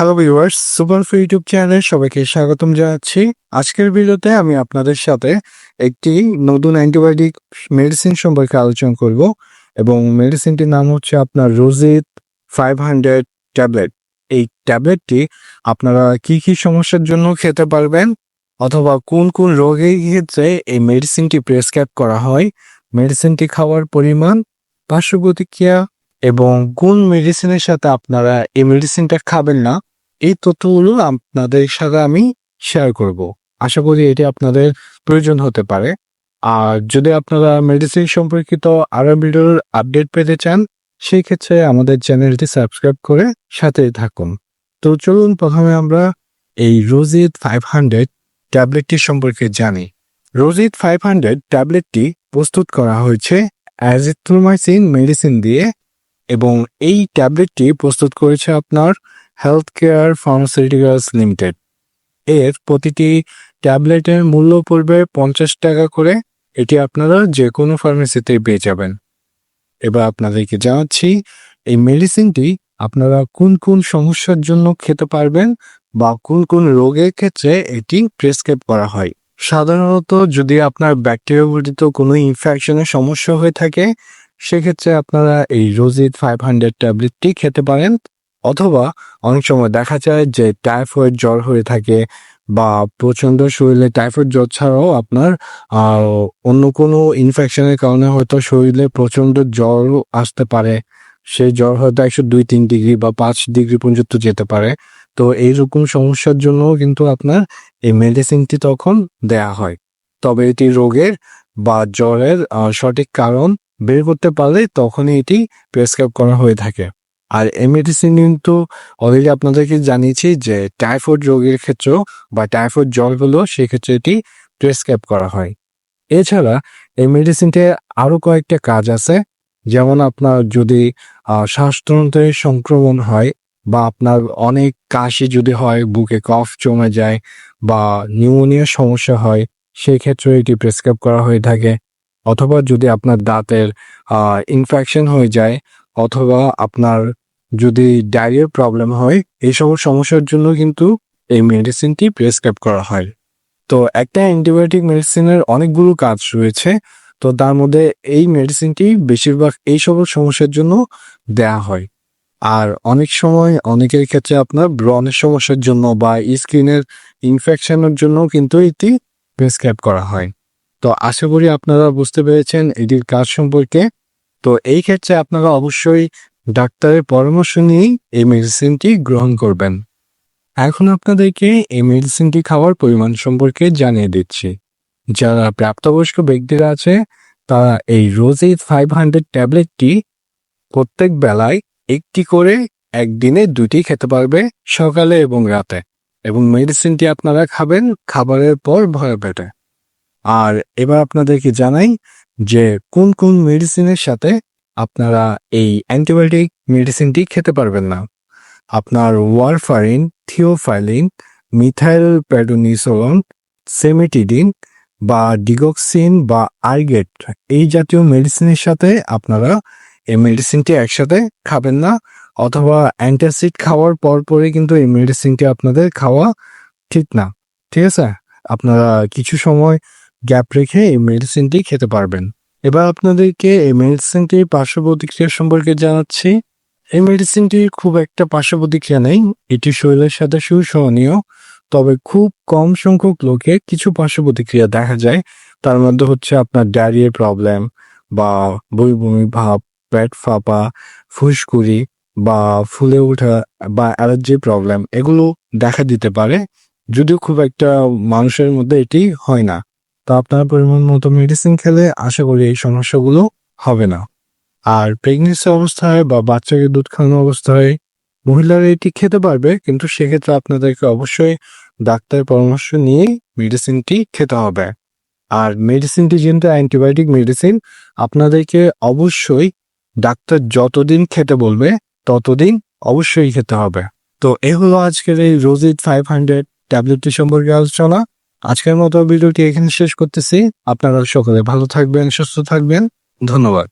Hello viewers super free YouTube চ্যানেলে সবাইকে স্বাগতম জানাচ্ছি। আজকের ভিডিওতে আমি আপনাদের সাথে একটি নতুন অ্যান্টিবায়োটিক মেডিসিন সম্পর্কে আলোচনা করব এবং মেডিসিনটির নাম হচ্ছে আপনার রোজিত ফাইভ হান্ড্রেড ট্যাবলেট এই ট্যাবলেটটি আপনারা কি কি সমস্যার জন্য খেতে পারবেন অথবা কোন কোন রোগের ক্ষেত্রে এই মেডিসিনটি প্রেসক্রাইব করা হয় মেডিসিনটি খাওয়ার পরিমাণ পার্শ্ব প্রতিক্রিয়া এবং কোন মেডিসিনের সাথে আপনারা এই মেডিসিনটা খাবেন না এই তথ্যগুলো আপনাদের সাথে আমি শেয়ার করব। আশা করি এটি আপনাদের প্রয়োজন হতে পারে। আর যদি আপনারা মেডিসিন সম্পর্কিত আরও ভিডিওর আপডেট পেতে চান, সেই ক্ষেত্রে আমাদের চ্যানেলটি সাবস্ক্রাইব করে সাথে থাকুন। তো চলুন প্রথমে আমরা এই রোজিত ফাইভ হান্ড্রেড ট্যাবলেটটি সম্পর্কে জানি। রোজিত ফাইভ হান্ড্রেড ট্যাবলেটটি প্রস্তুত করা হয়েছে অ্যাজিথ্রোমাইসিন মেডিসিন দিয়ে এবং এই ট্যাবলেটটি প্রস্তুত করেছে আপনার হেলথ কেয়ার ফার্মাসিউটিক্যালস লিমিটেড এর প্রতিটি ট্যাবলেটের মূল্য পড়বে পঞ্চাশ টাকা করে। এটি আপনারা যে কোনো ফার্মেসিতে পেয়ে যাবেন। এবার আপনাদেরকে জানাচ্ছি, এই মেডিসিনটি আপনারা কোন কোন সমস্যার জন্য খেতে পারবেন বা কোন কোন রোগের ক্ষেত্রে এটি প্রেসক্রাইব করা হয়। সাধারণত যদি আপনার ব্যাকটেরিয়া ব্যাকটেরিয়াঘটিত কোনো ইনফেকশনের সমস্যা হয়ে থাকে, সেক্ষেত্রে আপনারা এই রোজিত ফাইভ হান্ড্রেড ট্যাবলেটটি খেতে পারেন। অথবা অনেক সময় দেখা যায় যে টাইফয়েড জ্বর হয়ে থাকে বা প্রচণ্ড শরীরে টাইফয়েড জ্বর ছাড়াও আপনার অন্য কোনো ইনফেকশনের কারণে হয়তো শরীরে প্রচণ্ড জ্বর আসতে পারে। সেই জ্বর হয়তো একশো দুই, তিন ডিগ্রি বা পাঁচ ডিগ্রি পর্যন্ত যেতে পারে। তো এইরকম সমস্যার জন্য কিন্তু আপনার এই মেডিসিনটি তখন দেয়া হয়। তবে এটি রোগের বা জ্বরের সঠিক কারণ বের করতে পারলে তখনই এটি প্রেসক্রাইব করা হয়ে থাকে। আর এই মেডিসিন কিন্তু অলরেডি আপনাদেরকে জানিয়েছি যে টাইফয়েড রোগের ক্ষেত্রেও বা টাইফয়েড জ্বর হলো সেক্ষেত্রে এটি প্রেসক্রাইব করা হয়। এছাড়া এই মেডিসিনটি আরও কয়েকটা কাজ আছে। যেমন আপনার যদি আহ, শ্বাসতন্ত্রের সংক্রমণ হয় বা আপনার অনেক কাশি যদি হয় বুকে কফ জমে যায় বা নিউমোনিয়ার সমস্যা হয় সেই ক্ষেত্রে এটি প্রেসক্রাইব করা হয়ে থাকে। অথবা যদি আপনার দাঁতের ইনফেকশন হয়ে যায় অথবা আপনার যদি ডায়রিয়ার প্রবলেম হয়, এই সকল সমস্যার জন্য কিন্তু এই মেডিসিনটি প্রেসক্রাইব করা হয়। তো একটা অ্যান্টিবায়োটিক মেডিসিনের অনেকগুলো কাজ রয়েছে, তো তার মধ্যে এই মেডিসিনটি বেশিরভাগ এই সকল সমস্যার জন্য দেয়া হয়। আর অনেক সময় অনেকের ক্ষেত্রে আপনার ব্রণের সমস্যার জন্য বা স্কিনের ইনফেকশনের জন্য কিন্তু এটি প্রেসক্রাইব করা হয়। তো আশা করি আপনারা বুঝতে পেরেছেন এটির কাজ সম্পর্কে। তো এই ক্ষেত্রে আপনারা অবশ্যই ডাক্তারের পরামর্শ নিয়েই এই মেডিসিনটি গ্রহণ করবেন। এখন আপনাদেরকে এই মেডিসিনটি খাওয়ার পরিমাণ সম্পর্কে জানিয়ে দিচ্ছি। যারা প্রাপ্তবয়স্ক ব্যক্তিরা আছে, তারা এই রোজিত ফাইভ হান্ড্রেড ট্যাবলেটটি প্রত্যেক বেলায় একটি করে একদিনে দুটি খেতে পারবে সকালে এবং রাতে। এবং মেডিসিনটি আপনারা খাবেন খাবারের পর ভয় পেটে। আর এবার আপনাদেরকে জানাই যে কোন কোন মেডিসিনের সাথে আপনারা এই অ্যান্টিবায়োটিক মেডিসিনটি খেতে পারবেন না। আপনার warfarin, theophylline, methyl prednisolone, cimetidine বা ডিগক্সিন বা আইগেট এই জাতীয় মেডিসিনের সাথে আপনারা এই মেডিসিনটি একসাথে খাবেন না অথবা অ্যান্টাসিড খাওয়ার পর পরে কিন্তু এই মেডিসিনটি আপনাদের খাওয়া ঠিক না। ঠিক আছে? আপনারা কিছু সময় গ্যাপ রেখে এই মেডিসিনটি খেতে পারবেন। এবার আপনাদেরকে এই মেডিসিনটির পার্শ্ব প্রতিক্রিয়া সম্পর্কে জানাচ্ছি। এই মেডিসিনটির খুব একটা পার্শ্ব প্রতিক্রিয়া নেই। এটি শরীরের সাথে সুসহনীয়, তবে খুব কম সংখ্যক লোকে কিছু পার্শ্ব প্রতিক্রিয়া দেখা যায়। তার মধ্যে হচ্ছে আপনার ডায়রিয়ার প্রবলেম বা বমি বমি ভাব, পেট ফাঁপা, ফুসকুড়ি বা ফুলে ওঠা বা অ্যালার্জি প্রবলেম এগুলো দেখা দিতে পারে। যদিও খুব একটা মানুষের মধ্যে এটি হয় না। তো আপনার পরিমাণ মতো মেডিসিন খেলে আশা করি এই সমস্যাগুলো হবে না। আর প্রেগনেন্সি অবস্থায় বা বাচ্চাকে দুধ খাওয়ানো অবস্থায় মহিলারা এটি খেতে পারবে, কিন্তু সেক্ষেত্রে আপনাদেরকে অবশ্যই ডাক্তারের পরামর্শ নিয়ে মেডিসিনটি খেতে হবে। আর মেডিসিনটি যেহেতু অ্যান্টিবায়োটিক মেডিসিন আপনাদেরকে অবশ্যই ডাক্তার যতদিন খেতে বলবে, ততদিন অবশ্যই খেতে হবে। তো এ হলো আজকের এই রোজিট ফাইভ হান্ড্রেড ট্যাবলেটটি সম্পর্কে আলোচনা। আজকের মতো ভিডিওটি এখানে শেষ করতেছি। আপনারা সকলে ভালো থাকবেন সুস্থ থাকবেন। ধন্যবাদ।